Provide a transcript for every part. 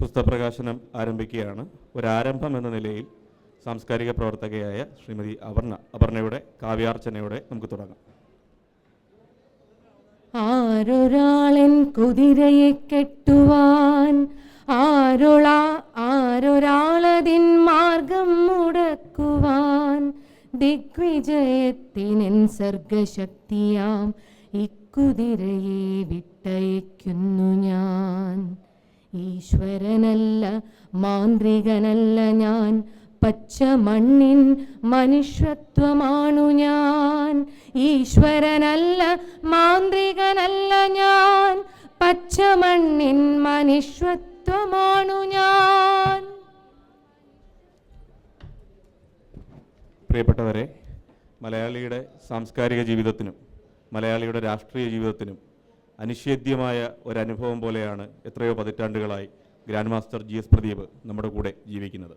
പുസ്തകപ്രകാശനം ആരംഭിക്കുകയാണ്. ഒരാരംഭം എന്ന നിലയിൽ സാംസ്കാരിക പ്രവർത്തകയായ ശ്രീമതി അപർണ. അപർണയുടെ കാവ്യാർച്ചനയോടെ നമുക്ക് തുടങ്ങാം. ആരൊരാളൻ കുതിരയെ കെട്ടുവാൻ ആരൊളാ ആരൊരാളതിൻ മാർഗം മുടക്കുവാൻ ദിഗ്വിജയത്തിനൻ സർഗശക്തിയാം ഇക്കുതിരയെ വിട്ടയക്കുന്നു ഞാൻ. ഈശ്വരനല്ല മാന്ത്രികനല്ല ഞാൻ. പച്ച മണ്ണിൻ മനുഷ്യത്വമാണു ഞാൻ. ഈശ്വരനല്ല മാന്ത്രികനല്ല ഞാൻ. പച്ച മണ്ണിൻ മനുഷ്യത്വമാണു ഞാൻ. പ്രിയപ്പെട്ടവരെ മലയാളിയുടെ സാംസ്കാരിക ജീവിതത്തിനും മലയാളിയുടെ രാഷ്ട്രീയ ജീവിതത്തിനും അനിഷേധ്യമായ ഒരനുഭവം പോലെയാണ് എത്രയോ പതിറ്റാണ്ടുകളായി grand master G S Pradeep നമ്മുടെ കൂടെ ജീവിക്കുന്നത്.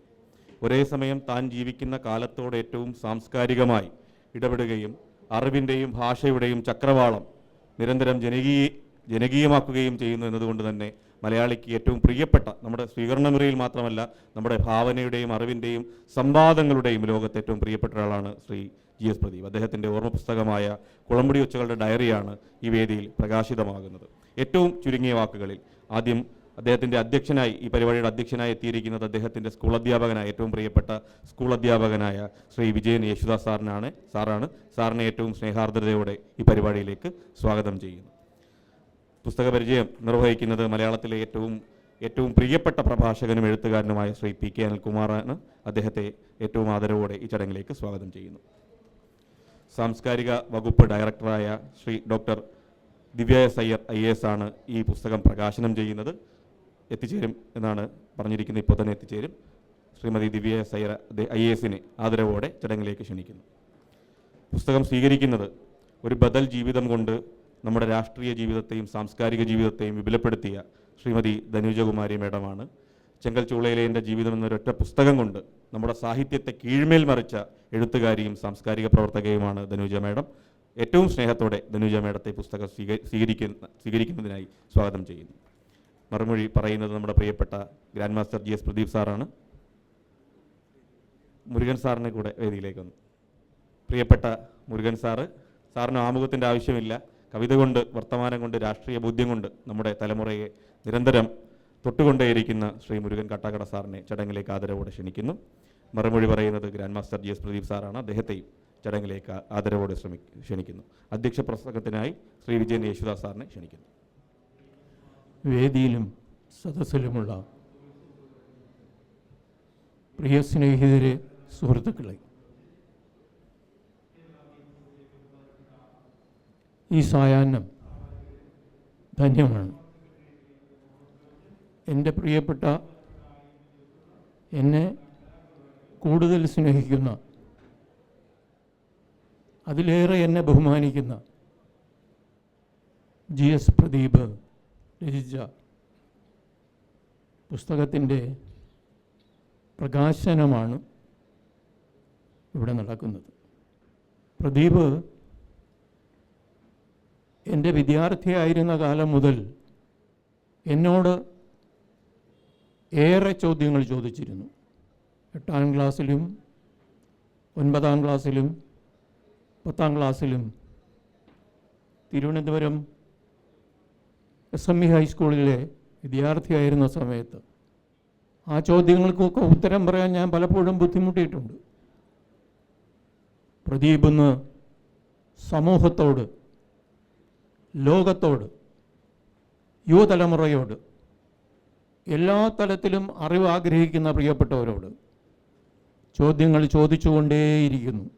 ഒരേ സമയം താൻ ജീവിക്കുന്ന കാലത്തോട് ഏറ്റവും സാംസ്കാരികമായി ഇടപെടുകയും അറിവിന്റെയും ഭാഷയുടെയും ചക്രവാളം നിരന്തരം ജനകീയ ജനകീയമാക്കുകയും ചെയ്യുന്നു എന്നതുകൊണ്ട് തന്നെ മലയാളിക്ക് ഏറ്റവും പ്രിയപ്പെട്ട നമ്മുടെ സ്വീകരണമുറിയിൽ മാത്രമല്ല നമ്മുടെ ഭാവനയുടെയും അറിവിന്റെയും സംവാദങ്ങളുടെയും ലോകത്ത് ഏറ്റവും പ്രിയപ്പെട്ട ഒരാളാണ് ശ്രീ ജി എസ് പ്രദീപ്. അദ്ദേഹത്തിന്റെ ഓർമ്മ പുസ്തകമായ കുളമ്പടി ഉച്ചകളുടെ ഡയറിയാണ് ഈ വേദിയിൽ പ്രകാശിതമാകുന്നത്. ഏറ്റവും ചുരുങ്ങിയ വാക്കുകളിൽ ആദ്യം അദ്ദേഹത്തിന്റെ അധ്യക്ഷനായി ഈ പരിപാടിയുടെ അധ്യക്ഷനായി എത്തിയിരിക്കുന്നത് അദ്ദേഹത്തിന്റെ സ്കൂൾ അധ്യാപകനായ ഏറ്റവും പ്രിയപ്പെട്ട സ്കൂൾ അധ്യാപകനായ ശ്രീ വിജയൻ യേശുദാസ് സാറിനാണ് സാറാണ്. സാറിനെ ഏറ്റവും സ്നേഹാർദ്രതയോടെ ഈ പരിപാടിയിലേക്ക് സ്വാഗതം ചെയ്യുന്നു. പുസ്തക പരിചയം നിർവഹിക്കുന്നത് മലയാളത്തിലെ ഏറ്റവും ഏറ്റവും പ്രിയപ്പെട്ട പ്രഭാഷകനും എഴുത്തുകാരനുമായ ശ്രീ പി കെ അനിൽകുമാറാണ്. അദ്ദേഹത്തെ ഏറ്റവും ആദരവോടെ ഈ ചടങ്ങിലേക്ക് സ്വാഗതം ചെയ്യുന്നു. സാംസ്കാരിക വകുപ്പ് ഡയറക്ടറായ Shri doctor Divya S Iyer I S ആണ് ഈ പുസ്തകം പ്രകാശനം ചെയ്യുന്നത്. എത്തിച്ചേരും എന്നാണ് പറഞ്ഞിരിക്കുന്നത്. ഇപ്പോൾ തന്നെ എത്തിച്ചേരും. ശ്രീമതി ദിവ്യ എസ് അയ്യർ ഐ എസിനെ ആദരവോടെ ചടങ്ങിലേക്ക് ക്ഷണിക്കുന്നു. പുസ്തകം സ്വീകരിക്കുന്നത് ഒരു ബദൽ ജീവിതം കൊണ്ട് നമ്മുടെ രാഷ്ട്രീയ ജീവിതത്തെയും സാംസ്കാരിക ജീവിതത്തെയും വിപുലപ്പെടുത്തിയ ശ്രീമതി ധനുജകുമാരി മേഡമാണ്. ചെങ്കൽ ചൂളയിലെ എന്റെ ജീവിതം എന്നൊരൊറ്റ പുസ്തകം കൊണ്ട് നമ്മുടെ സാഹിത്യത്തെ കീഴ്മേൽ മറിച്ച എഴുത്തുകാരിയും സാംസ്കാരിക പ്രവർത്തകയുമാണ് ധനുജ മേഡം. ഏറ്റവും സ്നേഹത്തോടെ ധനുജ മേഡത്തെ പുസ്തകം സ്വീക സ്വീകരിക്കുന്ന സ്വീകരിക്കുന്നതിനായി സ്വാഗതം ചെയ്യുന്നു. മറുമൊഴി പറയുന്നത് നമ്മുടെ പ്രിയപ്പെട്ട grand master G S Pradeep സാറാണ്. മുരുകൻ സാറിനെ കൂടെ വേദിയിലേക്ക് വന്നു പ്രിയപ്പെട്ട മുരുകൻ സാറ് സാറിന് ആമുഖത്തിന്റെ ആവശ്യമില്ല. കവിത കൊണ്ട് വർത്തമാനം കൊണ്ട് രാഷ്ട്രീയ ബോധ്യം കൊണ്ട് നമ്മുടെ തലമുറയെ നിരന്തരം തൊട്ടുകൊണ്ടേയിരിക്കുന്ന ശ്രീ മുരുകൻ കട്ടാക്കട സാറിനെ ചടങ്ങിലേക്ക് ആദരവോടെ ക്ഷണിക്കുന്നു. മറുമൊഴി പറയുന്നത് grand master G S Pradeep സാറാണ്. അദ്ദേഹത്തെയും ചടങ്ങിലേക്ക് ആദരവോടെ ശ്രമി ക്ഷണിക്കുന്നു. അധ്യക്ഷ പ്രസംഗത്തിനായി ശ്രീ വിജയൻ യേശുദാസ് സാറിനെ ക്ഷണിക്കുന്നു. വേദിയിലും സദസ്സിലുമുള്ള പ്രിയ സ്നേഹിതരെ സുഹൃത്തുക്കളെ ഈ സായാഹ്നം ധന്യമാണ്. എന്റെ പ്രിയപ്പെട്ട എന്നെ കൂടുതൽ സ്നേഹിക്കുന്ന അതിലേറെ എന്നെ ബഹുമാനിക്കുന്ന ജി എസ് പ്രദീപ് രചിച്ച പുസ്തകത്തിന്റെ പ്രകാശനമാണ് ഇവിടെ നടക്കുന്നത്. പ്രദീപ് എന്റെ വിദ്യാർത്ഥിയായിരുന്ന കാലം മുതൽ എന്നോട് ഏറെ ചോദ്യങ്ങൾ ചോദിച്ചിരുന്നു. എട്ടാം ക്ലാസ്സിലും ഒൻപതാം ക്ലാസ്സിലും പത്താം ക്ലാസ്സിലും തിരുവനന്തപുരം എസ് എം ഇ ഹൈസ്കൂളിലെ വിദ്യാർത്ഥിയായിരുന്ന സമയത്ത് ആ ചോദ്യങ്ങൾക്കൊക്കെ ഉത്തരം പറയാൻ ഞാൻ പലപ്പോഴും ബുദ്ധിമുട്ടിയിട്ടുണ്ട്. പ്രദീപ് ഇന്ന് സമൂഹത്തോട് ലോകത്തോട് യുവതലമുറയോട് എല്ലാ തലത്തിലും അറിവ് ആഗ്രഹിക്കുന്ന പ്രിയപ്പെട്ടവരോട് ചോദ്യങ്ങൾ ചോദിച്ചുകൊണ്ടേയിരിക്കുന്നു.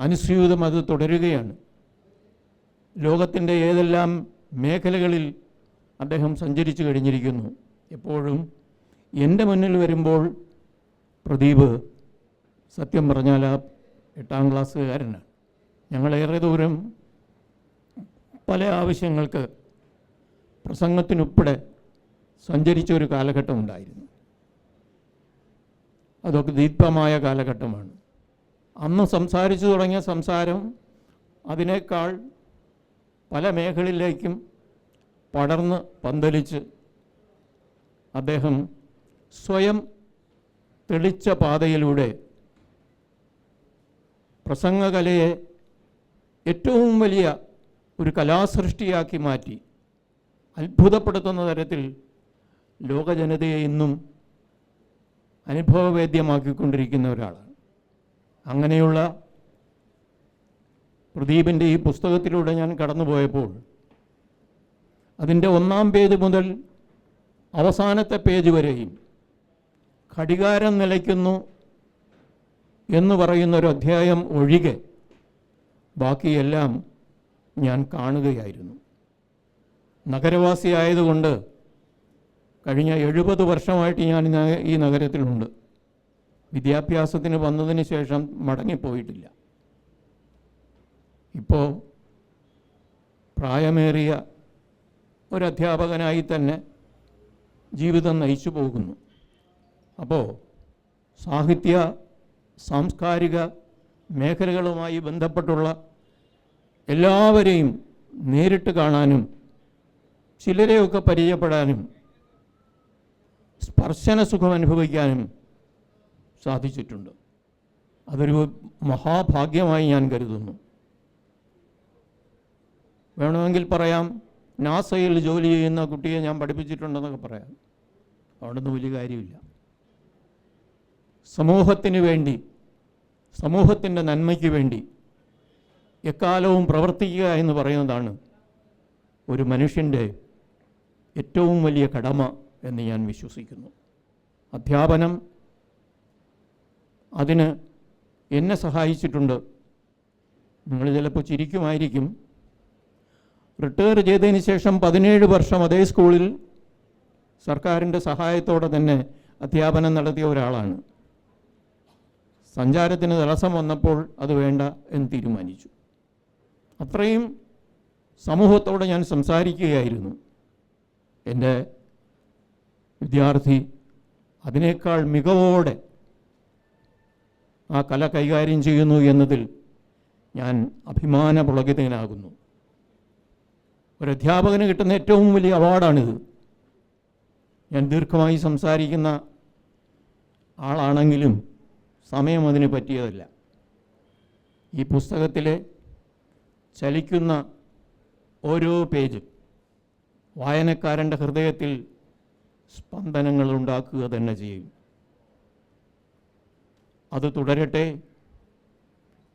അനുസ്യൂതം അത് തുടരുകയാണ്. ലോകത്തിന്റെ ഏതെല്ലാം മേഖലകളിൽ അദ്ദേഹം സഞ്ചരിച്ചു കഴിഞ്ഞിരിക്കുന്നു. എപ്പോഴും എന്റെ മുന്നിൽ വരുമ്പോൾ പ്രദീപ് സത്യം പറഞ്ഞാൽ ആ എട്ടാം ക്ലാസ്സുകാരനാണ്. ഞങ്ങളേറെ ദൂരം പല ആവശ്യങ്ങൾക്ക് പ്രസംഗത്തിനുൾപ്പെടെ സഞ്ചരിച്ച ഒരു കാലഘട്ടം ഉണ്ടായിരുന്നു. അതൊക്കെ ദീപ്തമായ കാലഘട്ടമാണ്. അന്ന് സംസാരിച്ചു തുടങ്ങിയ സംസാരം അതിനേക്കാൾ പല മേഖലയിലേക്കും പടർന്ന് പന്തലിച്ച് അദ്ദേഹം സ്വയം തെളിച്ച പാതയിലൂടെ പ്രസംഗകലയെ ഏറ്റവും വലിയ ഒരു കലാസൃഷ്ടിയാക്കി മാറ്റി അത്ഭുതപ്പെടുത്തുന്ന തരത്തിൽ ലോകജനതയെ ഇന്നും അനുഭവവേദ്യമാക്കിക്കൊണ്ടിരിക്കുന്ന ഒരാളാണ്. അങ്ങനെയുള്ള പ്രദീപിന്റെ ഈ പുസ്തകത്തിലൂടെ ഞാൻ കടന്നുപോയപ്പോൾ അതിന്റെ ഒന്നാം പേജ് മുതൽ അവസാനത്തെ പേജ് വരെയും ഘടികാരം നിലയ്ക്കുന്നു എന്ന് പറയുന്ന ഒരു അധ്യായം ഒഴികെ ബാക്കിയെല്ലാം ഞാൻ കാണുകയായിരുന്നു. നഗരവാസിയായതുകൊണ്ട് കഴിഞ്ഞ എഴുപത് വർഷമായിട്ട് ഞാൻ ഈ നഗരത്തിലുണ്ട്. വിദ്യാഭ്യാസത്തിന് വന്നതിന് ശേഷം മടങ്ങിപ്പോയിട്ടില്ല. ഇപ്പോൾ പ്രായമേറിയ ഒരു അധ്യാപകനായി തന്നെ ജീവിതം നയിച്ചു പോകുന്നു. അപ്പോൾ സാഹിത്യ സാംസ്കാരിക മേഖലകളുമായി ബന്ധപ്പെട്ടുള്ള എല്ലാവരെയും നേരിട്ട് കാണാനും ചിലരെയൊക്കെ പരിചയപ്പെടാനും സ്പർശന സുഖം അനുഭവിക്കാനും സാധിച്ചിട്ടുണ്ട്. അതൊരു മഹാഭാഗ്യമായി ഞാൻ കരുതുന്നു. വേണമെങ്കിൽ പറയാം നാസയിൽ ജോലി ചെയ്യുന്ന കുട്ടിയെ ഞാൻ പഠിപ്പിച്ചിട്ടുണ്ടെന്നൊക്കെ പറയാം. അവിടുന്ന് വലിയ കാര്യമില്ല. സമൂഹത്തിന് വേണ്ടി സമൂഹത്തിന്റെ നന്മയ്ക്ക് വേണ്ടി എക്കാലവും പ്രവർത്തിക്കുക എന്ന് പറയുന്നതാണ് ഒരു മനുഷ്യന്റെ ഏറ്റവും വലിയ കടമ. എന്ന് ഞാൻ വിശ്വസിക്കുന്നു. അധ്യാപനം അതിന് എന്നെ സഹായിച്ചിട്ടുണ്ട്. നിങ്ങൾ ചിലപ്പോൾ ചിരിക്കുമായിരിക്കും. റിട്ടയർ ചെയ്തതിന് ശേഷം പതിനേഴ് വർഷം അതേ സ്കൂളിൽ സർക്കാരിന്റെ സഹായത്തോടെ തന്നെ അധ്യാപനം നടത്തിയ ഒരാളാണ്. സഞ്ചാരത്തിന് തടസ്സം വന്നപ്പോൾ അത് വേണ്ട എന്ന് തീരുമാനിച്ചു. അത്രയും സമൂഹത്തോടെ ഞാൻ സംസാരിക്കുകയായിരുന്നു. എന്റെ വിദ്യാർത്ഥി അതിനേക്കാൾ മികവോടെ ആ കല കൈകാര്യം ചെയ്യുന്നു എന്നതിൽ ഞാൻ അഭിമാനപുളകിതനാകുന്നു ഒരു അധ്യാപകന് കിട്ടുന്ന ഏറ്റവും വലിയ അവാർഡാണിത്. ഞാൻ ദീർഘമായി സംസാരിക്കുന്ന ആളാണെങ്കിലും സമയം അതിന് പറ്റിയതല്ല. ഈ പുസ്തകത്തിലെ ചലിക്കുന്ന ഓരോ പേജും വായനക്കാരന്റെ ഹൃദയത്തിൽ സ്പന്ദനങ്ങൾ ഉണ്ടാക്കുക തന്നെ ചെയ്യും. അത് തുടരട്ടെ.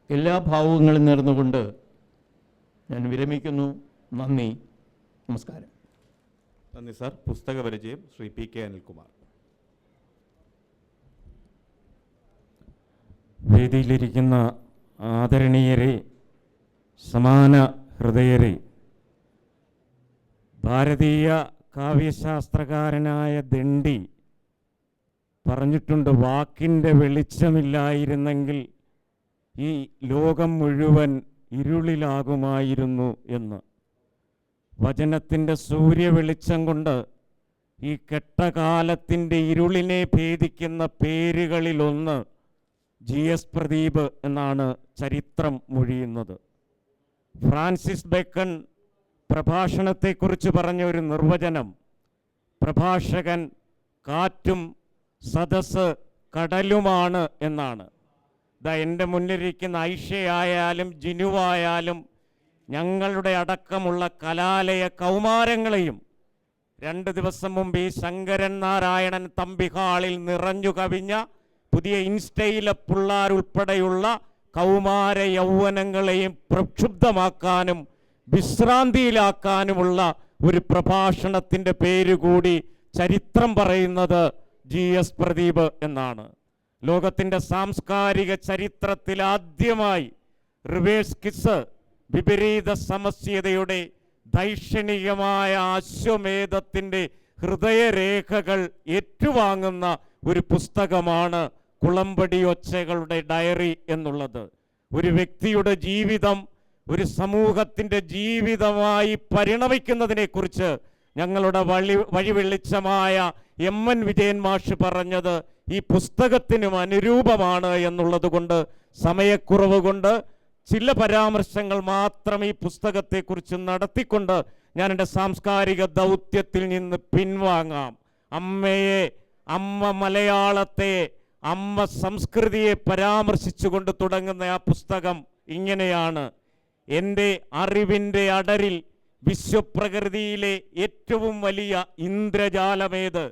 എല്ലാ ഭാവങ്ങളും നേർന്നുകൊണ്ട് ഞാൻ വിരമിക്കുന്നു. നന്ദി. നമസ്കാരം. നന്ദി സാർ. പുസ്തക പരിചയം ശ്രീ പി കെ അനിൽകുമാർ. വേദിയിലിരിക്കുന്ന ആദരണീയരെ സമാന ഹൃദയരെ ഭാരതീയ കാവ്യശാസ്ത്രകാരനായ ദണ്ഡി പറഞ്ഞിട്ടുണ്ട് വാക്കിന്റെ വെളിച്ചമില്ലായിരുന്നെങ്കിൽ ഈ ലോകം മുഴുവൻ ഇരുളിലാകുമായിരുന്നു എന്ന്. വചനത്തിന്റെ സൂര്യവെളിച്ചം കൊണ്ട് ഈ കെട്ടകാലത്തിന്റെ ഇരുളിനെ ഭേദിക്കുന്ന പേരുകളിലൊന്ന് ജി എസ് പ്രദീപ് എന്നാണ് ചരിത്രം മൊഴിയുന്നത്. ഫ്രാൻസിസ് ബേക്കൺ പ്രഭാഷണത്തെക്കുറിച്ച് പറഞ്ഞ ഒരു നിർവചനം. പ്രഭാഷകൻ കാറ്റും സദസ് കടലുമാണ് എന്നാണ്. ഇതാ എന്റെ മുന്നിലിരിക്കുന്ന ഐഷയായാലും ജിനുവായാലും ഞങ്ങളുടെ അടക്കമുള്ള കലാലയ കൗമാരങ്ങളെയും രണ്ട് ദിവസം മുമ്പ് ഈ ശങ്കരൻ നാരായണൻ തമ്പിഹാളിൽ നിറഞ്ഞു കവിഞ്ഞ പുതിയ ഇൻസ്റ്റയിലെ പിള്ളാരുൾപ്പെടെയുള്ള കൗമാര യൗവനങ്ങളെയും പ്രക്ഷുബ്ധമാക്കാനും വിശ്രാന്തിയിലാക്കാനുമുള്ള ഒരു പ്രഭാഷണത്തിന്റെ പേര് കൂടി ചരിത്രം പറയുന്നത് ജി എസ് പ്രദീപ് എന്നാണ്. ലോകത്തിന്റെ സാംസ്കാരിക ചരിത്രത്തിൽ ആദ്യമായി റിവേഴ്സ് കിസ് വിപരീത സമസ്യതയുടെ ദൈക്ഷണികമായ അശ്വമേധത്തിന്റെ ഹൃദയരേഖകൾ ഏറ്റുവാങ്ങുന്ന ഒരു പുസ്തകമാണ് കുളമ്പടി ഒച്ചകളുടെ ഡയറി എന്നുള്ളത്. ഒരു വ്യക്തിയുടെ ജീവിതം ഒരു സമൂഹത്തിന്റെ ജീവിതമായി പരിണമിക്കുന്നതിനെക്കുറിച്ച് ഞങ്ങളുടെ വഴി വഴിവെളിച്ചമായ എം എൻ വിജയൻ മാഷ് പറഞ്ഞത് ഈ പുസ്തകത്തിനും അനുരൂപമാണ് എന്നുള്ളത് കൊണ്ട് സമയക്കുറവ് കൊണ്ട് ചില പരാമർശങ്ങൾ മാത്രം ഈ പുസ്തകത്തെക്കുറിച്ച് നടത്തിക്കൊണ്ട് ഞാൻ എന്റെ സാംസ്കാരിക ദൗത്യത്തിൽ നിന്ന് പിൻവാങ്ങാം. അമ്മയെ അമ്മ മലയാളത്തെ അമ്മ സംസ്കൃതിയെ പരാമർശിച്ചുകൊണ്ട് തുടങ്ങുന്ന ആ പുസ്തകം ഇങ്ങനെയാണ്. എന്റെ അറിവിന്റെ അടരിൽ വിശ്വപ്രകൃതിയിലെ ഏറ്റവും വലിയ ഇന്ദ്രജാലമേത്?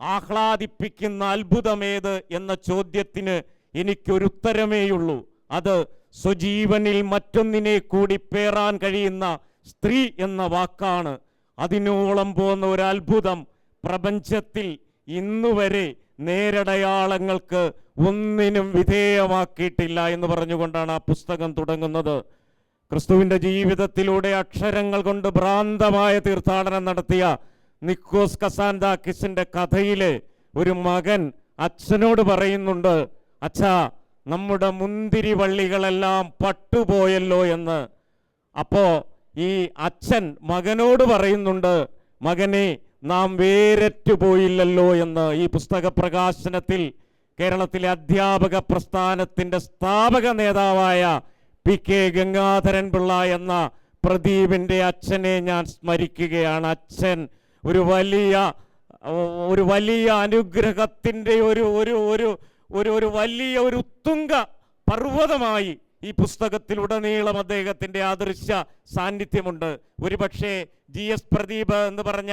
ആഹ്ലാദിപ്പിക്കുന്ന അത്ഭുതമേത്? എന്ന ചോദ്യത്തിന് എനിക്കൊരുത്തരമേയുള്ളൂ. അത് സ്വജീവനിൽ മറ്റൊന്നിനെ കൂടി പേറാൻ കഴിയുന്ന സ്ത്രീ എന്ന വാക്കാണ്. അതിനോളം പോകുന്ന ഒരു അത്ഭുതം പ്രപഞ്ചത്തിൽ ഇന്നുവരെ നേരടയാളങ്ങൾക്ക് ഒന്നിനും വിധേയമാക്കിയിട്ടില്ല എന്ന് പറഞ്ഞുകൊണ്ടാണ് ആ പുസ്തകം തുടങ്ങുന്നത്. ക്രിസ്തുവിന്റെ ജീവിതത്തിലൂടെ അക്ഷരങ്ങൾ കൊണ്ട് ഭ്രാന്തമായ തീർത്ഥാടനം നടത്തിയ നിക്കോസ് കസാൻഡാക്കിസിന്റെ കഥയിലെ ഒരു മകൻ അച്ഛനോട് പറയുന്നുണ്ട് അച്ഛാ നമ്മുടെ മുന്തിരി വള്ളികളെല്ലാം പട്ടുപോയല്ലോ എന്ന്. അപ്പോൾ ഈ അച്ഛൻ മകനോട് പറയുന്നുണ്ട് മകനെ നാം വേരറ്റു പോയില്ലല്ലോ എന്ന്. ഈ പുസ്തക പ്രകാശനത്തിൽ കേരളത്തിലെ അധ്യാപക പ്രസ്ഥാനത്തിന്റെ സ്ഥാപക നേതാവായ പി കെ ഗംഗാധരൻ പിള്ള എന്ന പ്രദീപിന്റെ അച്ഛനെ ഞാൻ സ്മരിക്കുകയാണ്. അച്ഛൻ ഒരു വലിയ ഒരു വലിയ അനുഗ്രഹത്തിന്റെ ഒരു ഒരു ഒരു ഒരു ഒരു വലിയ ഒരു ഉത്തുംഗ പർവതമായി ഈ പുസ്തകത്തിലുടനീളം അദ്ദേഹത്തിന്റെ ആദൃശ്യ സാന്നിധ്യമുണ്ട്. ഒരുപക്ഷെ ജി എസ് പ്രദീപ് എന്ന് പറഞ്ഞ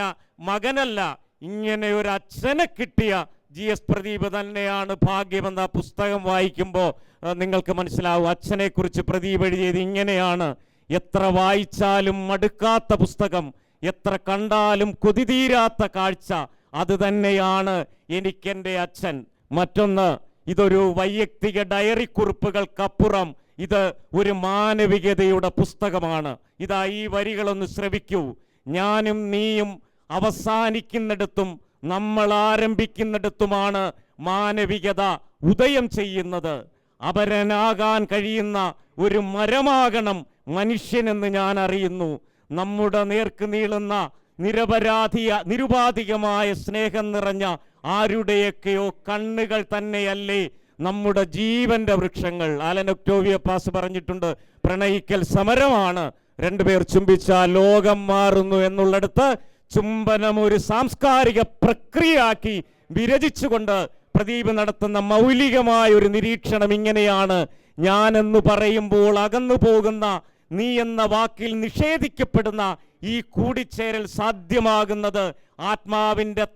മകനല്ല ഇങ്ങനെ ഒരു അച്ഛനെ കിട്ടിയ ജി എസ് പ്രദീപ് തന്നെയാണ് ഭാഗ്യമെന്ന പുസ്തകം വായിക്കുമ്പോൾ നിങ്ങൾക്ക് മനസ്സിലാവും അച്ഛനെക്കുറിച്ച് പ്രദീപ് എഴുതിയത് ഇങ്ങനെയാണ്. എത്ര വായിച്ചാലും മടുക്കാത്ത പുസ്തകം എത്ര കണ്ടാലും കൊതിതീരാത്ത കാഴ്ച അത് തന്നെയാണ് എനിക്കെന്റെ അച്ഛൻ. മറ്റൊന്ന് ഇതൊരു വൈയക്തിക ഡയറി കുറിപ്പുകൾക്കപ്പുറം ഇത് ഒരു മാനവികതയുടെ പുസ്തകമാണ്. ഇതാ ഈ വരികളൊന്ന് ശ്രവിക്കൂ. ഞാനും നീയും അവസാനിക്കുന്നിടത്തും നമ്മൾ ആരംഭിക്കുന്നിടത്തുമാണ് മാനവികത ഉദയം ചെയ്യുന്നത്. അപരനാകാൻ കഴിയുന്ന ഒരു മരമാകണം മനുഷ്യനെന്ന് ഞാൻ അറിയുന്നു നമ്മുടെ നേർക്ക് നീളുന്ന നിരപരാധിയ നിരുപാധികമായ സ്നേഹം നിറഞ്ഞ ആരുടെയൊക്കെയോ കണ്ണുകൾ തന്നെയല്ലേ നമ്മുടെ ജീവന്റെ വൃക്ഷങ്ങൾ. ആലൻ ഒക്ടോവിയ പാസ് പറഞ്ഞിട്ടുണ്ട് പ്രണയിക്കൽ സമരമാണ്. രണ്ടുപേർ ചുംബിച്ചാൽ ലോകം മാറുന്നു എന്നുള്ളിടത്ത് ചുംബനം ഒരു സാംസ്കാരിക പ്രക്രിയയാക്കി വിരചിച്ചുകൊണ്ട് പ്രദീപ് നടത്തുന്ന മൗലികമായ ഒരു നിരീക്ഷണം ഇങ്ങനെയാണ്. ഞാനെന്ന് പറയുമ്പോൾ അകന്നു പോകുന്ന നീ എന്ന വാക്കിൽ നിഷേധിക്കപ്പെടുന്ന ഈ കൂടിച്ചേരൽ സാധ്യമാകുന്നത് ആത്മാവിന്റെ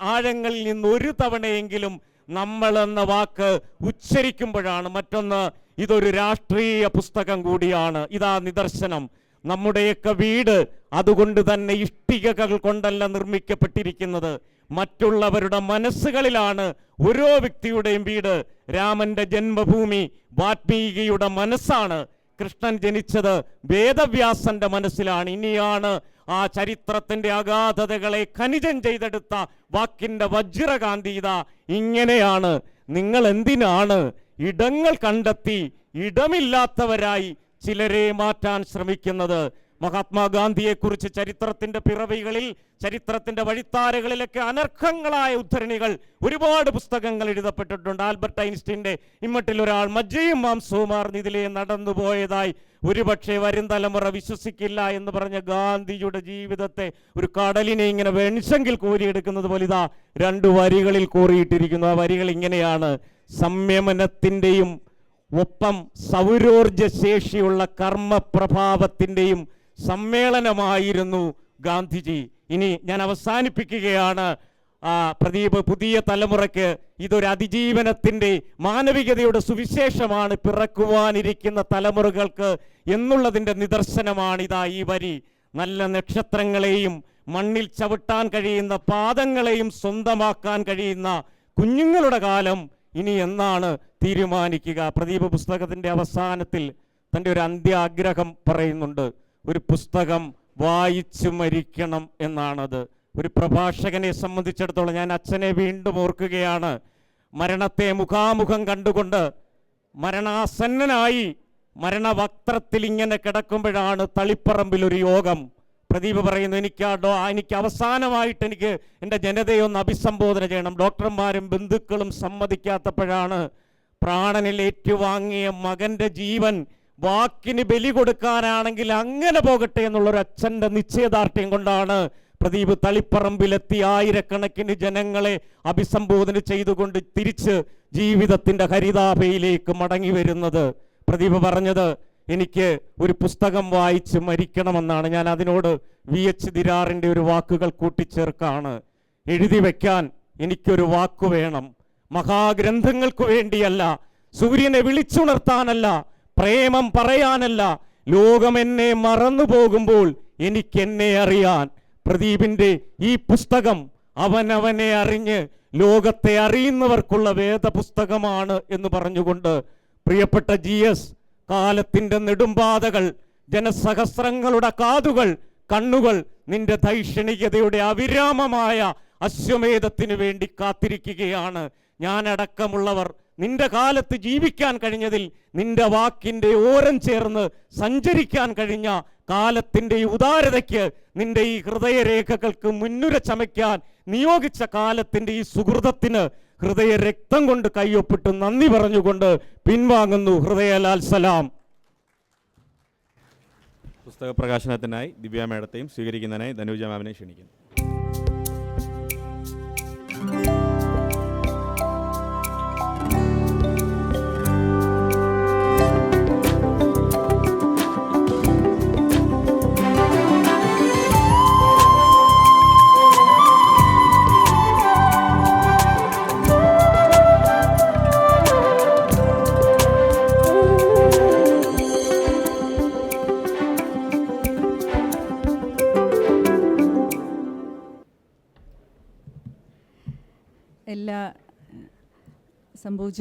ആഴങ്ങളിൽ നിന്ന് ഒരു തവണയെങ്കിലും നമ്മൾ എന്ന വാക്ക് ഉച്ചരിക്കുമ്പോഴാണ്. മറ്റൊന്ന് ഇതൊരു രാഷ്ട്രീയ പുസ്തകം കൂടിയാണ്. ഇതാ നിദർശനം. നമ്മുടെയൊക്കെ വീട് അതുകൊണ്ട് തന്നെ ഇഷ്ടികകൾ കൊണ്ടല്ല നിർമ്മിക്കപ്പെട്ടിരിക്കുന്നത്. മറ്റുള്ളവരുടെ മനസ്സുകളിലാണ് ഓരോ വ്യക്തിയുടെയും വീട്. രാമന്റെ ജന്മഭൂമി വാത്മീകിയുടെ മനസ്സാണ്. കൃഷ്ണൻ ജനിച്ചത് വേദവ്യാസന്റെ മനസ്സിലാണ്. ഇനിയാണ് ആ ചരിത്രത്തിന്റെ അഗാധതകളെ ഖനിജം ചെയ്തെടുത്ത വാക്കിന്റെ വജ്രകാന്തി ഇങ്ങനെയാണ് നിങ്ങൾ എന്തിനാണ് ഇടങ്ങൾ കണ്ടെത്തി ഇടമില്ലാത്തവരായി ചിലരെ മാറ്റാൻ ശ്രമിക്കുന്നത്? മഹാത്മാഗാന്ധിയെക്കുറിച്ച് ചരിത്രത്തിന്റെ പിറവികളിൽ ചരിത്രത്തിന്റെ വഴിത്താരകളിലൊക്കെ അനർഹങ്ങളായ ഉദ്ധരണികൾ ഒരുപാട് പുസ്തകങ്ങൾ എഴുതപ്പെട്ടിട്ടുണ്ട്. ആൽബർട്ട് ഐൻസ്റ്റീന്റെ ഇമ്മട്ടിൽ ഒരാൾ മജ്ജയും മാംസവുമാർന്ന് ഇതിലെ നടന്നുപോയതായി ഒരുപക്ഷെ വരും തലമുറ വിശ്വസിക്കില്ല എന്ന് പറഞ്ഞ ഗാന്ധിജിയുടെ ജീവിതത്തെ ഒരു കടലിനെ ഇങ്ങനെ വെൺശെങ്കിൽ കോരിയെടുക്കുന്നത് പോലെ ഇതാ രണ്ട് വരികളിൽ കോറിയിട്ടിരിക്കുന്നു. ആ വരികൾ ഇങ്ങനെയാണ്. സംയമനത്തിന്റെയും ഒപ്പം സൗരോർജ ശേഷിയുള്ള കർമ്മപ്രഭാവത്തിന്റെയും സമ്മേളനമായിരുന്നു ഗാന്ധിജി. ഇനി ഞാൻ അവസാനിപ്പിക്കുകയാണ്. പ്രദീപ് പുതിയ തലമുറയ്ക്ക് ഇതൊരു അതിജീവനത്തിന്റെ മാനവികതയുടെ സുവിശേഷമാണ് പിറക്കുവാനിരിക്കുന്ന തലമുറകൾക്ക് എന്നുള്ളതിന്റെ നിദർശനമാണ് ഇതാ ഈ വരി. നല്ല നക്ഷത്രങ്ങളെയും മണ്ണിൽ ചവിട്ടാൻ കഴിയുന്ന പാദങ്ങളെയും സ്വന്തമാക്കാൻ കഴിയുന്ന കുഞ്ഞുങ്ങളുടെ കാലം ഇനി എന്നാണ് തീരുമാനിക്കുക. പ്രദീപ പുസ്തകത്തിന്റെ അവസാനത്തിൽ തന്റെ ഒരു അന്ത്യാഗ്രഹം പറയുന്നുണ്ട്. ഒരു പുസ്തകം വായിച്ചു മരിക്കണം എന്നാണത്. ഒരു പ്രഭാഷകനെ സംബന്ധിച്ചിടത്തോളം ഞാൻ അച്ഛനെ വീണ്ടും ഓർക്കുകയാണ്. മരണത്തെ മുഖാമുഖം കണ്ടുകൊണ്ട് മരണാസന്നനായി മരണവക്ത്രത്തിൽ ഇങ്ങനെ കിടക്കുമ്പോഴാണ് തളിപ്പറമ്പിൽ ഒരു യോഗം. പ്രദീപ് പറയുന്നു എനിക്ക് എനിക്ക് അവസാനമായിട്ട് എനിക്ക് എന്റെ ജനതയെ ഒന്ന് അഭിസംബോധന ചെയ്യണം. ഡോക്ടർമാരും ബന്ധുക്കളും സമ്മതിക്കാത്തപ്പോഴാണ് പ്രാണനിൽ ഏറ്റുവാങ്ങിയ മകന്റെ ജീവൻ വാക്കിന് ബലി കൊടുക്കാനാണെങ്കിൽ അങ്ങനെ പോകട്ടെ എന്നുള്ളൊരു അച്ഛന്റെ നിശ്ചയദാർഢ്യം കൊണ്ടാണ് പ്രദീപ് തളിപ്പറമ്പിലെത്തി ആയിരക്കണക്കിന് ജനങ്ങളെ അഭിസംബോധന ചെയ്തുകൊണ്ട് തിരിച്ച് ജീവിതത്തിന്റെ ഹരിതാഭയിലേക്ക് മടങ്ങി വരുന്നത്. പ്രദീപ് പറഞ്ഞത് എനിക്ക് ഒരു പുസ്തകം വായിച്ച് മരിക്കണമെന്നാണ്. ഞാൻ അതിനോട് വി. എച്ച്. ദിരാറിന്റെ ഒരു വാക്കുകൾ കൂട്ടിച്ചേർക്കാണ്. എഴുതി വയ്ക്കാൻ എനിക്കൊരു വാക്കു വേണം. മഹാഗ്രന്ഥങ്ങൾക്ക് വേണ്ടിയല്ല സൂര്യനെ വിളിച്ചുണർത്താനല്ല പ്രേമം പറയാനല്ല. ലോകം എന്നെ മറന്നു പോകുമ്പോൾ എനിക്കെന്നെ അറിയാൻ. പ്രദീപിന്റെ ഈ പുസ്തകം അവനവനെ അറിഞ്ഞ് ലോകത്തെ അറിയുന്നവർക്കുള്ള വേദപുസ്തകമാണ് എന്ന് പറഞ്ഞുകൊണ്ട് പ്രിയപ്പെട്ട ജി എസ് കാലത്തിന്റെ നെടുമ്പാതകൾ ജനസഹസ്രങ്ങളുടെ കാതുകൾ കണ്ണുകൾ നിന്റെ ധൈഷണികതയുടെ അവിരാമമായ അശ്വമേധത്തിന് വേണ്ടി കാത്തിരിക്കുകയാണ്. ഞാനടക്കമുള്ളവർ നിന്റെ കാലത്ത് ജീവിക്കാൻ കഴിഞ്ഞതിൽ നിന്റെ വാക്കിന്റെ ഓരം ചേർന്ന് സഞ്ചരിക്കാൻ കഴിഞ്ഞ കാലത്തിന്റെ ഈ ഉദാരതയ്ക്ക് നിന്റെ ഈ ഹൃദയരേഖകൾക്ക് മുന്നുര ചമയ്ക്കാൻ നിയോഗിച്ച കാലത്തിന്റെ ഈ സുഹൃതത്തിന് ഹൃദയ രക്തം കൊണ്ട് കൈയൊപ്പിട്ട് നന്ദി പറഞ്ഞുകൊണ്ട് പിൻവാങ്ങുന്നു ഹൃദയലാൽ സലാം. പുസ്തക പ്രകാശനത്തിനായി ദിവ്യ മേഡത്തെയും സ്വീകരിക്കുന്നതിനായി ധനുജ മാമിനെ ക്ഷണിക്കുന്നു.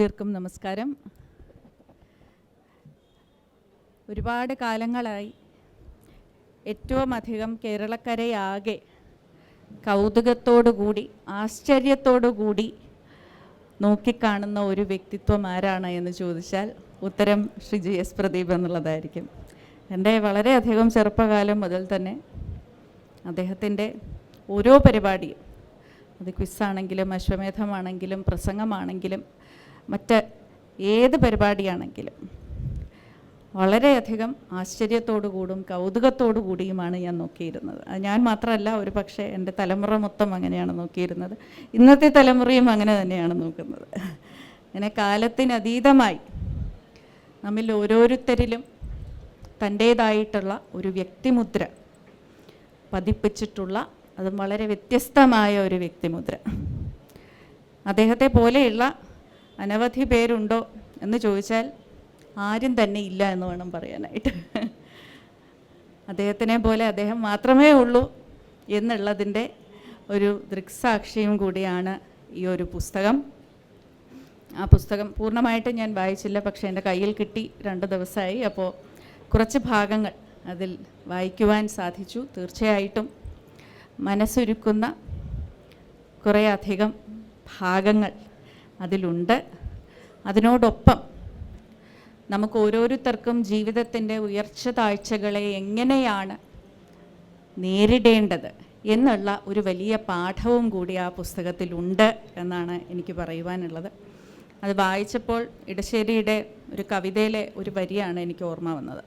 സംഭൂജ്യർക്കും നമസ്കാരം. ഒരുപാട് കാലങ്ങളായി ഏറ്റവും അധികം കേരളക്കരയാകെ കൗതുകത്തോടുകൂടി ആശ്ചര്യത്തോടുകൂടി നോക്കിക്കാണുന്ന ഒരു വ്യക്തിത്വം ആരാണ് എന്ന് ചോദിച്ചാൽ ഉത്തരം ശ്രീ ജി എസ് പ്രദീപ് എന്നുള്ളതായിരിക്കും. എന്റെ വളരെയധികം ചെറുപ്പകാലം മുതൽ തന്നെ അദ്ദേഹത്തിന്റെ ഓരോ പരിപാടിയും അത് ക്വിസ്സാണെങ്കിലും അശ്വമേധമാണെങ്കിലും പ്രസംഗമാണെങ്കിലും മറ്റ് ഏത് പരിപാടിയാണെങ്കിലും വളരെയധികം ആശ്ചര്യത്തോടു കൂടും കൗതുകത്തോടു കൂടിയുമാണ് ഞാൻ നോക്കിയിരുന്നത്. ഞാൻ മാത്രമല്ല ഒരു പക്ഷേ എന്റെ തലമുറ മൊത്തം അങ്ങനെയാണ് നോക്കിയിരുന്നത്. ഇന്നത്തെ തലമുറയും അങ്ങനെ തന്നെയാണ് നോക്കുന്നത്. അങ്ങനെ കാലത്തിനതീതമായി നമ്മിൽ ഓരോരുത്തരിലും തന്റേതായിട്ടുള്ള ഒരു വ്യക്തിമുദ്ര പതിപ്പിച്ചിട്ടുള്ള അതും വളരെ വ്യത്യസ്തമായ ഒരു വ്യക്തിമുദ്ര. അദ്ദേഹത്തെ പോലെയുള്ള അനവധി പേരുണ്ടോ എന്ന് ചോദിച്ചാൽ ആരും തന്നെ ഇല്ല എന്ന് വേണം പറയാനായിട്ട്. അദ്ദേഹത്തിനെ പോലെ അദ്ദേഹം മാത്രമേ ഉള്ളൂ എന്നുള്ളതിന്റെ ഒരു ദൃക്സാക്ഷിയും കൂടിയാണ് ഈ ഒരു പുസ്തകം. ആ പുസ്തകം പൂർണമായിട്ട് ഞാൻ വായിച്ചില്ല പക്ഷേ എന്റെ കയ്യിൽ കിട്ടി രണ്ട് ദിവസമായി. അപ്പോൾ കുറച്ച് ഭാഗങ്ങൾ അതിൽ വായിക്കുവാൻ സാധിച്ചു. തീർച്ചയായിട്ടും മനസ്സൊരുക്കുന്ന കുറേ അധികം ഭാഗങ്ങൾ അതിലുണ്ട്. അതിനോടൊപ്പം നമുക്ക് ഓരോരുത്തർക്കും ജീവിതത്തിന്റെ ഉയർച്ച താഴ്ചകളെ എങ്ങനെയാണ് നേരിടേണ്ടത് എന്നുള്ള ഒരു വലിയ പാഠവും കൂടി ആ പുസ്തകത്തിലുണ്ട് എന്നാണ് എനിക്ക് പറയുവാനുള്ളത്. അത് വായിച്ചപ്പോൾ ഇടശ്ശേരിയുടെ ഒരു കവിതയിലെ ഒരു വരിയാണ് എനിക്ക് ഓർമ്മ വന്നത്.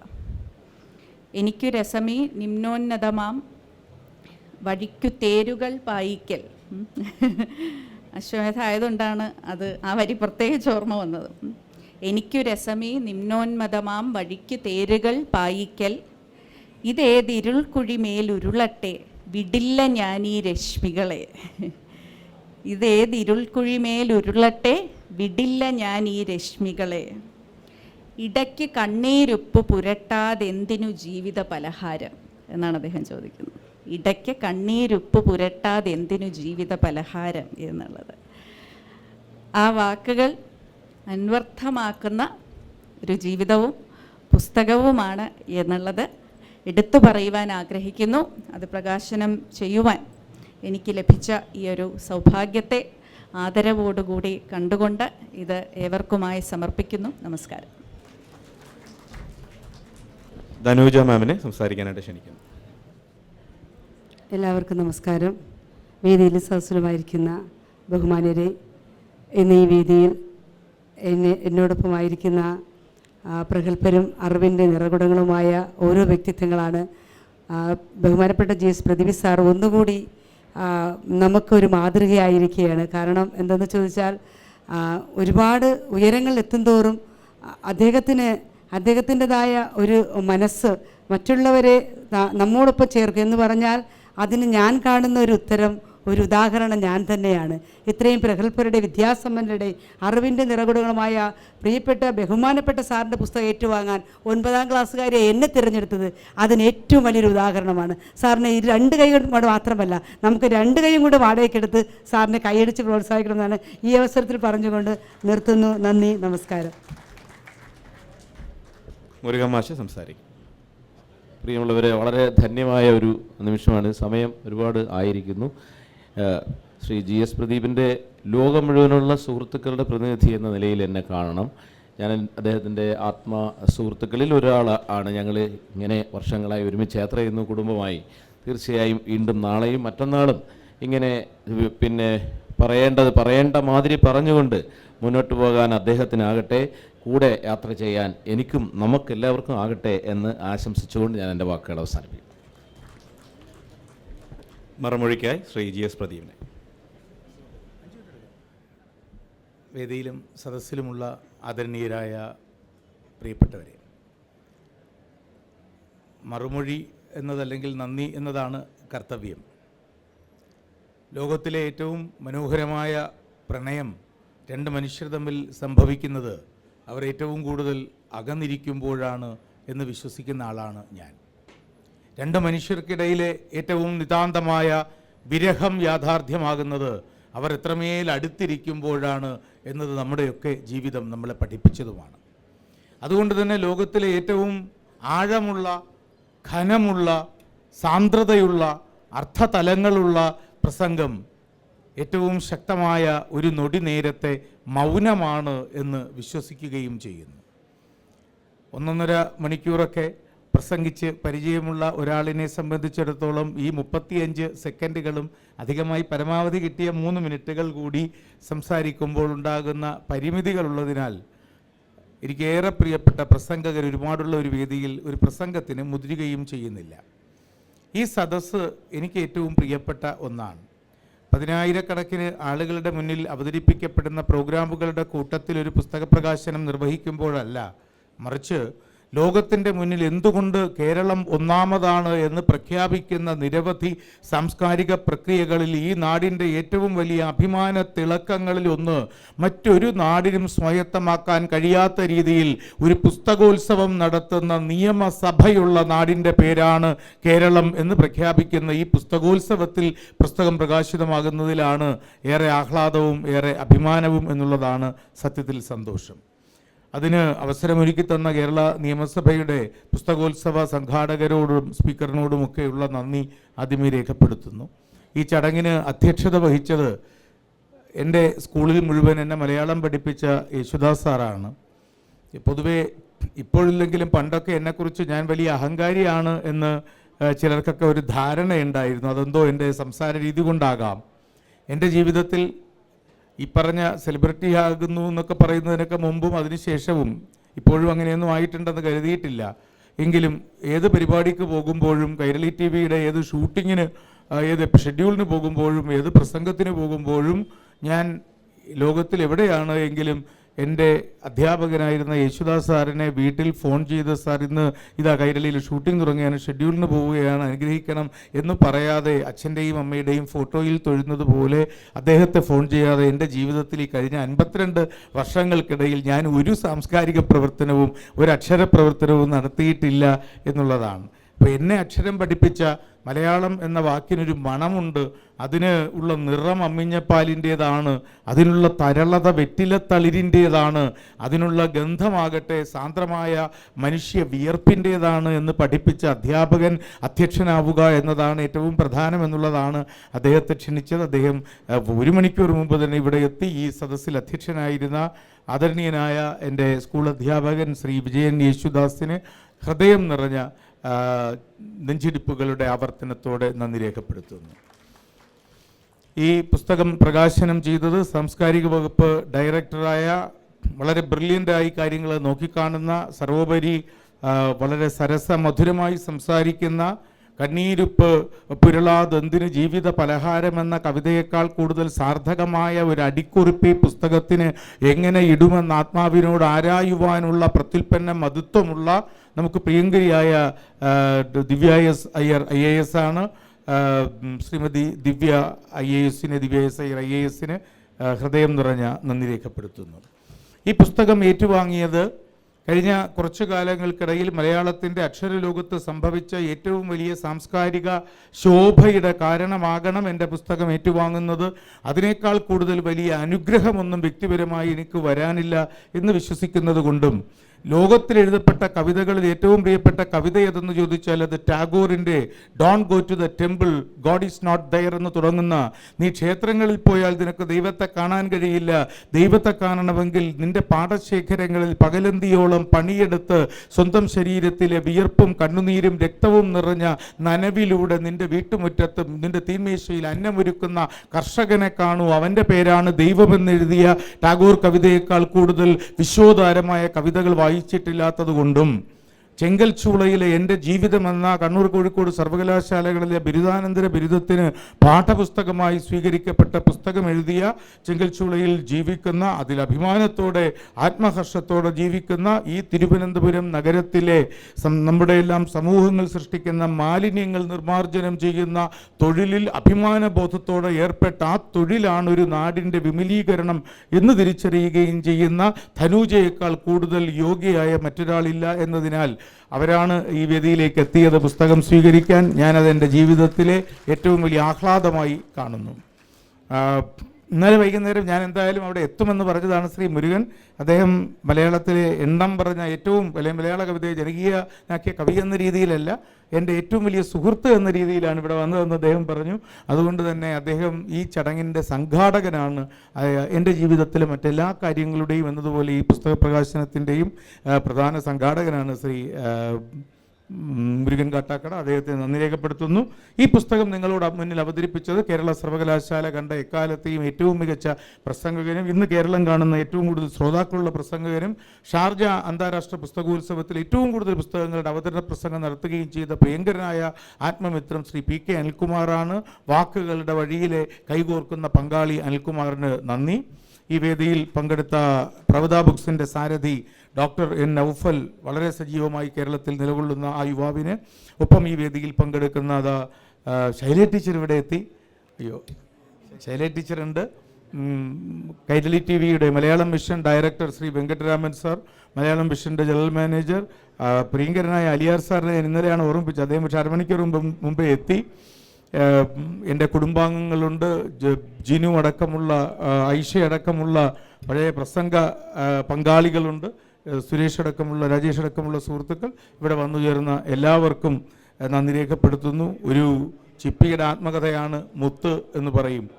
എനിക്കു രസമീ നിമ്നോന്നതമാം വഴിക്കു തേരുകൾ പായിക്കൽ. ഉം. അശ്വമേധ ആയതുകൊണ്ടാണ് അത് ആ വരി പ്രത്യേകിച്ച് ഓർമ്മ വന്നത്. എനിക്കു രസമീ നിമ്നോന്മതമാം വഴിക്ക് തേരുകൾ പായിക്കൽ. ഇതേതിരുൾ കുഴിമേലുരുളട്ടെ വിടില്ല ഞാൻ ഈ രശ്മികളെ ഇതേതിരുൾ കുഴിമേലുരുളട്ടെ വിടില്ല ഞാൻ ഈ രശ്മികളെ. ഇടയ്ക്ക് കണ്ണീരുപ്പ് പുരട്ടാതെന്തിനു ജീവിത പലഹാരം? എന്നാണ് അദ്ദേഹം ചോദിക്കുന്നത്. ഇടയ്ക്ക് കണ്ണീരുപ്പ് പുരട്ടാതെ എന്തിനു ജീവിത പലഹാരം എന്നുള്ളത്. ആ വാക്കുകൾ അന്വർത്ഥമാക്കുന്ന ഒരു ജീവിതവും പുസ്തകവുമാണ് എന്നുള്ളത് എടുത്തു പറയുവാൻ ആഗ്രഹിക്കുന്നു. അത് പ്രകാശനം ചെയ്യുവാൻ എനിക്ക് ലഭിച്ച ഈ ഒരു സൗഭാഗ്യത്തെ ആദരവോടുകൂടി കണ്ടുകൊണ്ട് ഇത് ഏവർക്കുമായി സമർപ്പിക്കുന്നു. നമസ്കാരം. ധനുജ മാമിനെ സംസാരിക്കാനായിട്ട് ക്ഷണിക്കുന്നു. എല്ലാവർക്കും നമസ്കാരം. വേദിയിൽ സദസ്സിലുമായിരിക്കുന്ന ബഹുമാന്യരെ ഇന്ന് ഈ വേദിയിൽ എന്നെ എന്നോടൊപ്പമായിരിക്കുന്ന പ്രഗത്ഭരും അറിവിന്റെ നിറകുടങ്ങളുമായ ഓരോ വ്യക്തിത്വങ്ങളാണ് ബഹുമാനപ്പെട്ട ജി എസ് പ്രതിഭി സാർ ഒന്നുകൂടി നമുക്കൊരു മാതൃകയായിരിക്കുകയാണ്. കാരണം എന്തെന്ന് ചോദിച്ചാൽ ഒരുപാട് ഉയരങ്ങൾ എത്തുന്തോറും അദ്ദേഹത്തിന് അദ്ദേഹത്തിന്റെതായ ഒരു മനസ്സ് മറ്റുള്ളവരെ നമ്മോടൊപ്പം ചേർക്കുക എന്ന് പറഞ്ഞാൽ അതിന് ഞാൻ കാണുന്ന ഒരു ഉത്തരം ഒരു ഉദാഹരണം ഞാൻ തന്നെയാണ്. ഇത്രയും പ്രഗത്ഭരുടെ വിദ്യാസമ്പന്നരുടെ അറിവിന്റെ നിറകുടങ്ങളുമായ പ്രിയപ്പെട്ട ബഹുമാനപ്പെട്ട സാറിന്റെ പുസ്തകം ഏറ്റുവാങ്ങാൻ ഒൻപതാം ക്ലാസ്സുകാരെ എന്നെ തിരഞ്ഞെടുത്തത് അതിന് ഏറ്റവും വലിയൊരു ഉദാഹരണമാണ്. സാറിന് ഈ രണ്ട് കൈ കൊണ്ട് മാത്രമല്ല നമുക്ക് രണ്ട് കൈയും കൂടെ വാടകയ്ക്കെടുത്ത് സാറിനെ കൈയടിച്ച് പ്രോത്സാഹിക്കണമെന്നാണ് ഈ അവസരത്തിൽ പറഞ്ഞുകൊണ്ട് നിർത്തുന്നു. നന്ദി നമസ്കാരം. മുരുകമാശ സംസാരിക്കും. പ്രിയമുള്ളവരെ വളരെ ധന്യമായ ഒരു നിമിഷമാണ്. സമയം ഒരുപാട് ആയിരിക്കുന്നു. ശ്രീ ജി എസ് പ്രദീപിന്റെ ലോകം മുഴുവനുള്ള സുഹൃത്തുക്കളുടെ പ്രതിനിധി എന്ന നിലയിൽ എന്നെ കാണണം. ഞാൻ അദ്ദേഹത്തിന്റെ ആത്മ സുഹൃത്തുക്കളിൽ ഒരാൾ ആണ്. ഞങ്ങൾ ഇങ്ങനെ വർഷങ്ങളായി ഒരുമിച്ച് യാത്ര ചെയ്യുന്നു കുടുംബമായി. തീർച്ചയായും വീണ്ടും നാളെയും മറ്റന്നാളും ഇങ്ങനെ പിന്നെ പറയേണ്ടത് പറയേണ്ട മാതിരി പറഞ്ഞുകൊണ്ട് മുന്നോട്ട് പോകാൻ അദ്ദേഹത്തിനാകട്ടെ കൂടെ യാത്ര ചെയ്യാൻ എനിക്കും നമുക്കെല്ലാവർക്കും ആകട്ടെ എന്ന് ആശംസിച്ചുകൊണ്ട് ഞാൻ എന്റെ വാക്കുകൾ അവസാനിപ്പിക്കും മറുമൊഴിക്കായി ശ്രീ ജി എസ് പ്രദീപിനെ. വേദിയിലും സദസ്സിലുമുള്ള ആദരണീയരായ പ്രിയപ്പെട്ടവരെ മറുമൊഴി എന്നതല്ലെങ്കിൽ നന്ദി എന്നതാണ് കർത്തവ്യം. ലോകത്തിലെ ഏറ്റവും മനോഹരമായ പ്രണയം രണ്ട് മനുഷ്യർ തമ്മിൽ സംഭവിക്കുന്നത് അവർ ഏറ്റവും കൂടുതൽ അകന്നിരിക്കുമ്പോഴാണ് എന്ന് വിശ്വസിക്കുന്ന ആളാണ് ഞാൻ. രണ്ട് മനുഷ്യർക്കിടയിലെ ഏറ്റവും നിതാന്തമായ വിരഹം യാഥാർത്ഥ്യമാകുന്നത് അവർ എത്രമേൽ അടുത്തിരിക്കുമ്പോഴാണ് എന്നത് നമ്മുടെയൊക്കെ ജീവിതം നമ്മളെ പഠിപ്പിച്ചതുമാണ്. അതുകൊണ്ട് തന്നെ ലോകത്തിലെ ഏറ്റവും ആഴമുള്ള ഘനമുള്ള സാന്ദ്രതയുള്ള അർത്ഥതലങ്ങളുള്ള പ്രസംഗം ഏറ്റവും ശക്തമായ ഒരു നൊടി നേരത്തെ മൗനമാണ് എന്ന് വിശ്വസിക്കുകയും ചെയ്യുന്നു. ഒന്നൊന്നര മണിക്കൂറൊക്കെ പ്രസംഗിച്ച് പരിചയമുള്ള ഒരാളിനെ സംബന്ധിച്ചിടത്തോളം ഈ മുപ്പത്തിയഞ്ച് സെക്കൻഡുകളും അധികമായി പരമാവധി കിട്ടിയ മൂന്ന് മിനിറ്റുകൾ കൂടി സംസാരിക്കുമ്പോൾ ഉണ്ടാകുന്ന പരിമിതികളുള്ളതിനാൽ എനിക്കേറെ പ്രിയപ്പെട്ട പ്രസംഗകർ ഒരുപാടുള്ള ഒരു വേദിയിൽ ഒരു പ്രസംഗത്തിന് മുതിരുകയും ചെയ്യുന്നില്ല. ഈ സദസ്സ് എനിക്ക് ഏറ്റവും പ്രിയപ്പെട്ട ഒന്നാണ്. പതിനായിരക്കണക്കിന് ആളുകളുടെ മുന്നിൽ അവതരിപ്പിക്കപ്പെടുന്ന പ്രോഗ്രാമുകളുടെ കൂട്ടത്തിൽ ഒരു പുസ്തക പ്രകാശനം നിർവഹിക്കുമ്പോഴല്ല മറിച്ച് ലോകത്തിന്റെ മുന്നിൽ എന്തുകൊണ്ട് കേരളം ഒന്നാമതാണ് എന്ന് പ്രഖ്യാപിക്കുന്ന നിരവധി സാംസ്കാരിക പ്രക്രിയകളിൽ ഈ നാടിന്റെ ഏറ്റവും വലിയ അഭിമാന തിളക്കങ്ങളിൽ ഒന്ന് മറ്റൊരു നാടിനും സ്വായത്തമാക്കാൻ കഴിയാത്ത രീതിയിൽ ഒരു പുസ്തകോത്സവം നടത്തുന്ന നിയമസഭയുള്ള നാടിന്റെ പേരാണ് കേരളം എന്ന് പ്രഖ്യാപിക്കുന്ന ഈ പുസ്തകോത്സവത്തിൽ പുസ്തകം പ്രകാശിതമാകുന്നതിലാണ് ഏറെ ആഹ്ലാദവും ഏറെ അഭിമാനവും എന്നുള്ളതാണ് സത്യത്തിൽ സന്തോഷം. അതിന് അവസരമൊരുക്കി തന്ന കേരള നിയമസഭയുടെ പുസ്തകോത്സവ സംഘാടകരോടും സ്പീക്കറിനോടുമൊക്കെയുള്ള നന്ദി ആദ്യമേ രേഖപ്പെടുത്തുന്നു. ഈ ചടങ്ങിന് അധ്യക്ഷത വഹിച്ചത് എന്റെ സ്കൂളിൽ മുഴുവൻ എന്നെ മലയാളം പഠിപ്പിച്ച യേശുദാസ് സാറാണ്. പൊതുവേ ഇപ്പോഴില്ലെങ്കിലും പണ്ടൊക്കെ എന്നെക്കുറിച്ച് ഞാൻ വലിയ അഹങ്കാരിയാണ് എന്ന് ചിലർക്കൊക്കെ ഒരു ധാരണയുണ്ടായിരുന്നു. അതെന്തോ എന്റെ സംസാര രീതി കൊണ്ടാകാം. എന്റെ ജീവിതത്തിൽ ഈ പറഞ്ഞ സെലിബ്രിറ്റി ആകുന്നു എന്നൊക്കെ പറയുന്നതിനൊക്കെ മുമ്പും അതിനുശേഷവും ഇപ്പോഴും അങ്ങനെയൊന്നും ആയിട്ടുണ്ടെന്ന് കരുതിയിട്ടില്ല. എങ്കിലും ഏത് പരിപാടിക്ക് പോകുമ്പോഴും കൈരളി ടി വിയുടെ ഏത് ഷൂട്ടിങ്ങിന് ഏത് ഷെഡ്യൂളിന് പോകുമ്പോഴും ഏത് പ്രസംഗത്തിന് പോകുമ്പോഴും ഞാൻ ലോകത്തിൽ എവിടെയാണ് എങ്കിലും എന്റെ അധ്യാപകനായിരുന്ന യേശുദാസ് സാറിനെ വീട്ടിൽ ഫോൺ ചെയ്ത് സാർ ഇന്ന് ഇതാ കൈരളിയിൽ ഷൂട്ടിംഗ് തുടങ്ങിയാണ് ഷെഡ്യൂളിന് പോവുകയാണ് അനുഗ്രഹിക്കണം എന്ന് പറയാതെ അച്ഛന്റെയും അമ്മയുടെയും ഫോട്ടോയിൽ തൊഴുന്നത് പോലെ അദ്ദേഹത്തെ ഫോൺ ചെയ്യാതെ എന്റെ ജീവിതത്തിൽ ഈ കഴിഞ്ഞ അൻപത്തിരണ്ട് വർഷങ്ങൾക്കിടയിൽ ഞാൻ ഒരു സാംസ്കാരിക പ്രവർത്തനവും ഒരു അക്ഷര പ്രവർത്തനവും നടത്തിയിട്ടില്ല എന്നുള്ളതാണ്. അപ്പോൾ എന്നെ അക്ഷരം പഠിപ്പിച്ച മലയാളം എന്ന വാക്കിനൊരു മണമുണ്ട്. അതിന് ഉള്ള നിറം അമ്മിഞ്ഞപ്പാലിന്റേതാണ്. അതിനുള്ള തരളത വെറ്റിലത്തളിരിന്റേതാണ്. അതിനുള്ള ഗന്ധമാകട്ടെ സാന്ദ്രമായ മനുഷ്യ വിയർപ്പിന്റേതാണ് എന്ന് പഠിപ്പിച്ച അധ്യാപകൻ അധ്യക്ഷനാവുക എന്നതാണ് ഏറ്റവും പ്രധാനം എന്നുള്ളതാണ് അദ്ദേഹത്തെ ക്ഷണിച്ചത്. അദ്ദേഹം ഒരു മണിക്കൂർ മുമ്പ് തന്നെ ഇവിടെ എത്തി ഈ സദസ്സിൽ അധ്യക്ഷനായിരുന്ന ആദരണീയനായ എന്റെ സ്കൂൾ അധ്യാപകൻ ശ്രീ വിജയൻ യേശുദാസിന് ഹൃദയം നിറഞ്ഞ നെഞ്ചിടിപ്പുകളുടെ ആവർത്തനത്തോടെ നന്ദി രേഖപ്പെടുത്തുന്നു. ഈ പുസ്തകം പ്രകാശനം ചെയ്തത് സാംസ്കാരിക വകുപ്പ് ഡയറക്ടറായ വളരെ ബ്രില്യന്റായി കാര്യങ്ങൾ നോക്കിക്കാണുന്ന സർവോപരി വളരെ സരസ മധുരമായി സംസാരിക്കുന്ന കണ്ണീരുപ്പ് പുരളാതെന്തിന് ജീവിത പലഹാരം എന്ന കവിതയേക്കാൾ കൂടുതൽ സാർത്ഥകമായ ഒരു അടിക്കുറിപ്പ് ഈ പുസ്തകത്തിന് എങ്ങനെ ഇടുമെന്ന് ആത്മാവിനോട് ആരായുവാനുള്ള പ്രത്യുൽപ്പന്ന മതിത്വമുള്ള നമുക്ക് പ്രിയങ്കരിയായ Divya S Iyer I A S ആണ്. ശ്രീമതി ദിവ്യ ഐ എ എസിന് Divya S Iyer I A എസിന് ഹൃദയം നിറഞ്ഞ നന്ദി രേഖപ്പെടുത്തുന്നു. ഈ പുസ്തകം ഏറ്റുവാങ്ങിയത് കഴിഞ്ഞ കുറച്ചു കാലങ്ങൾക്കിടയിൽ മലയാളത്തിന്റെ അക്ഷരലോകത്ത് സംഭവിച്ച ഏറ്റവും വലിയ സാംസ്കാരിക ശോഭയുടെ കാരണമാകണം എന്റെ പുസ്തകം ഏറ്റുവാങ്ങുന്നത്. അതിനേക്കാൾ കൂടുതൽ വലിയ അനുഗ്രഹമൊന്നും വ്യക്തിപരമായി എനിക്ക് വരാനില്ല എന്ന് വിശ്വസിക്കുന്നത് കൊണ്ടും ലോകത്തിൽ എഴുതപ്പെട്ട കവിതകളിൽ ഏറ്റവും പ്രിയപ്പെട്ട കവിത ഏതെന്ന് ചോദിച്ചാൽ അത് ടാഗോറിന്റെ don't go to the temple God is not there എന്ന് തുടങ്ങുന്ന നീ ക്ഷേത്രങ്ങളിൽ പോയാൽ നിനക്ക് ദൈവത്തെ കാണാൻ കഴിയില്ല. ദൈവത്തെ കാണണമെങ്കിൽ നിന്റെ പാടശേഖരങ്ങളിൽ പകലന്തിയോളം പണിയെടുത്ത് സ്വന്തം ശരീരത്തിലെ വിയർപ്പും കണ്ണുനീരും രക്തവും നിറഞ്ഞ നനവിലൂടെ നിന്റെ വീട്ടുമുറ്റത്തും നിന്റെ തീന്മേശയിൽ അന്നമൊരുക്കുന്ന കർഷകനെ കാണൂ. അവന്റെ പേരാണ് ദൈവമെന്നെഴുതിയ ടാഗോർ കവിതയേക്കാൾ കൂടുതൽ വിശ്വോധാരമായ കവിതകൾ വായിച്ചിട്ടില്ലാത്തത് കൊണ്ടും ചെങ്കൽ ചൂളയിലെ എന്റെ ജീവിതമെന്ന കണ്ണൂർ കോഴിക്കോട് സർവകലാശാലകളിലെ ബിരുദാനന്തര ബിരുദത്തിന് പാഠപുസ്തകമായി സ്വീകരിക്കപ്പെട്ട പുസ്തകം എഴുതിയ ചെങ്കൽ ചൂളയിൽ ജീവിക്കുന്ന അതിൽ അഭിമാനത്തോടെ ആത്മഹർഷത്തോടെ ജീവിക്കുന്ന ഈ തിരുവനന്തപുരം നഗരത്തിലെ നമ്മുടെ എല്ലാം സമൂഹങ്ങൾ സൃഷ്ടിക്കുന്ന മാലിന്യങ്ങൾ നിർമ്മാർജനം ചെയ്യുന്ന തൊഴിലിൽ അഭിമാന ബോധത്തോടെ ഏർപ്പെട്ട ആ തൊഴിലാണ് ഒരു നാടിന്റെ വിമലീകരണം എന്ന് തിരിച്ചറിയുകയും ചെയ്യുന്ന ധനൂജയേക്കാൾ കൂടുതൽ യോഗ്യയായ മറ്റൊരാളില്ല എന്നതിനാൽ അവരാണ് ഈ വേദിയിലേക്ക് എത്തിയത്. പുസ്തകം സ്വീകരിക്കാൻ ഞാനത് എന്റെ ജീവിതത്തിലെ ഏറ്റവും വലിയ ആഹ്ലാദമായി കാണുന്നു. ഇന്നലെ വൈകുന്നേരം ഞാൻ എന്തായാലും അവിടെ എത്തുമെന്ന് പറഞ്ഞതാണ് ശ്രീ മുരുകൻ. അദ്ദേഹം മലയാളത്തിലെ എണ്ണം പറഞ്ഞ ഏറ്റവും അല്ലെങ്കിൽ മലയാള കവിതയെ ജനകീയനാക്കിയ കവി എന്ന രീതിയിലല്ല എന്റെ ഏറ്റവും വലിയ സുഹൃത്ത് എന്ന രീതിയിലാണ് ഇവിടെ വന്നതെന്ന് അദ്ദേഹം പറഞ്ഞു. അതുകൊണ്ട് തന്നെ അദ്ദേഹം ഈ ചടങ്ങിന്റെ സംഘാടകനാണ്. എന്റെ ജീവിതത്തിലെ മറ്റെല്ലാ കാര്യങ്ങളുടെയും എന്നതുപോലെ ഈ പുസ്തക പ്രകാശനത്തിന്റെയും പ്രധാന സംഘാടകനാണ് ശ്രീ മുരുകൻ കാട്ടാക്കട അദ്ദേഹത്തെ നന്ദി രേഖപ്പെടുത്തുന്നു. ഈ പുസ്തകം നിങ്ങളോട് മുന്നിൽ അവതരിപ്പിച്ചത് കേരള സർവകലാശാല കണ്ട എക്കാലത്തെയും ഏറ്റവും മികച്ച പ്രസംഗകനും ഇന്ന് കേരളം കാണുന്ന ഏറ്റവും കൂടുതൽ ശ്രോതാക്കളുള്ള പ്രസംഗകനും ഷാർജ അന്താരാഷ്ട്ര പുസ്തകോത്സവത്തിൽ ഏറ്റവും കൂടുതൽ പുസ്തകങ്ങളുടെ അവതരണ പ്രസംഗം നടത്തുകയും ചെയ്ത പ്രിയങ്കരനായ ആത്മമിത്രം ശ്രീ പി കെ അനിൽകുമാറാണ് വാക്കുകളുടെ വഴിയിലെ കൈകോർക്കുന്ന പങ്കാളി അനിൽകുമാറിന് നന്ദി. ഈ വേദിയിൽ പങ്കെടുത്ത പ്രവത ബുക്സിന്റെ സാരഥി ഡോക്ടർ എൻ നൌഫൽ വളരെ സജീവമായി കേരളത്തിൽ നിലകൊള്ളുന്ന ആ യുവാവിന് ഒപ്പം ഈ വേദിയിൽ പങ്കെടുക്കുന്ന അതാ ശൈല ടീച്ചർ ഇവിടെ എത്തി. അയ്യോ ശൈല ടീച്ചറുണ്ട് കൈരളി ടി വിയുടെ Malayalam mission director Shri Venkataraman sir Malayalam മിഷന്റെ ജനറൽ മാനേജർ പ്രിയങ്കരനായ അലിയാർ സാറിനെ ഞാൻ ഇന്നലെയാണ് ഓർമ്മിപ്പിച്ചത്. അദ്ദേഹം പക്ഷേ അരമണിക്കൂർ മുമ്പ് മുമ്പേ എത്തി. എന്റെ കുടുംബാംഗങ്ങളുണ്ട്. ജിനു അടക്കമുള്ള ഐഷ അടക്കമുള്ള പഴയ പ്രസംഗ പങ്കാളികളുണ്ട്. സുരേഷ് അടക്കമുള്ള രാജേഷ് അടക്കമുള്ള സുഹൃത്തുക്കൾ ഇവിടെ വന്നു ചേർന്ന എല്ലാവർക്കും നന്ദി രേഖപ്പെടുത്തുന്നു. ഒരു ചിപ്പിയുടെ ആത്മകഥയാണ് മുത്ത് എന്ന് പറയും.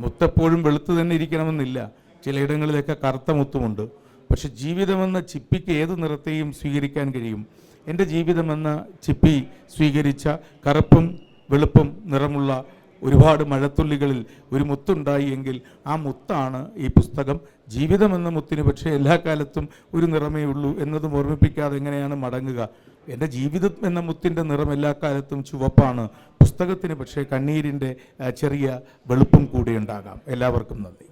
മുത്തെപ്പോഴും വെളുത്ത് തന്നെ ഇരിക്കണമെന്നില്ല. ചിലയിടങ്ങളിലൊക്കെ കറുത്ത മുത്തുമുണ്ട്. പക്ഷെ ജീവിതമെന്ന ചിപ്പിക്ക് ഏത് നിറത്തെയും സ്വീകരിക്കാൻ കഴിയും? എന്റെ ജീവിതമെന്ന ചിപ്പി സ്വീകരിച്ച കറുപ്പും വെളുപ്പും നിറമുള്ള ഒരുപാട് മഴത്തുള്ളികളിൽ ഒരു മുത്തുണ്ടായി എങ്കിൽ ആ മുത്താണ് ഈ പുസ്തകം. ജീവിതമെന്ന മുത്തിന് പക്ഷേ എല്ലാ കാലത്തും ഒരു നിറമേ ഉള്ളൂ എന്നതും ഓർമ്മിപ്പിക്കാതെ എങ്ങനെയാണ് മടങ്ങുക? എന്റെ ജീവിതം എന്ന മുത്തിന്റെ നിറം എല്ലാ കാലത്തും ചുവപ്പാണ്. പുസ്തകത്തിന് പക്ഷേ കണ്ണീരിന്റെ ചെറിയ വെളുപ്പും കൂടെ ഉണ്ടാകാം. എല്ലാവർക്കും നന്ദി.